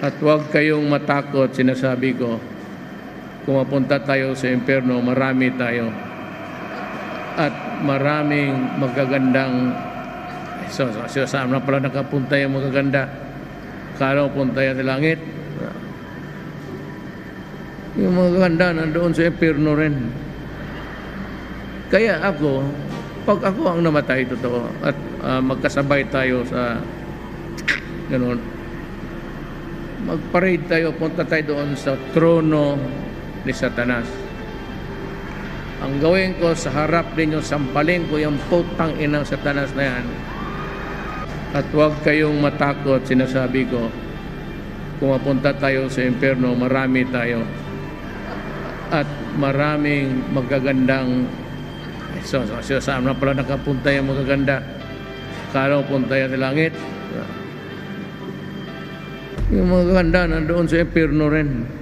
At huwag kayong matakot, sinasabi ko. Kung mapunta tayo sa impyerno, marami tayo. At maraming magagandang So, so, so saan na pala nakapunta yung magaganda? Kala punta yan sa langit. Yung magaganda nandoon sa impyerno rin. Kaya ako, pag ako ang namatay totoo at ah, magkasabay tayo sa ganun, mag-parade tayo, punta tayo doon sa trono ni Satanas. Ang gawin ko sa harap ninyo, sampalin ko yung putang inang Satanas na yan. At huwag kayong matakot, sinasabi ko. Kung mapunta tayo sa impyerno, marami tayo. At maraming magagandang So, so, so saan na pala nakapunta yung magaganda? Kala punta yan sa langit? Yung magaganda nandoon sa impyerno rin.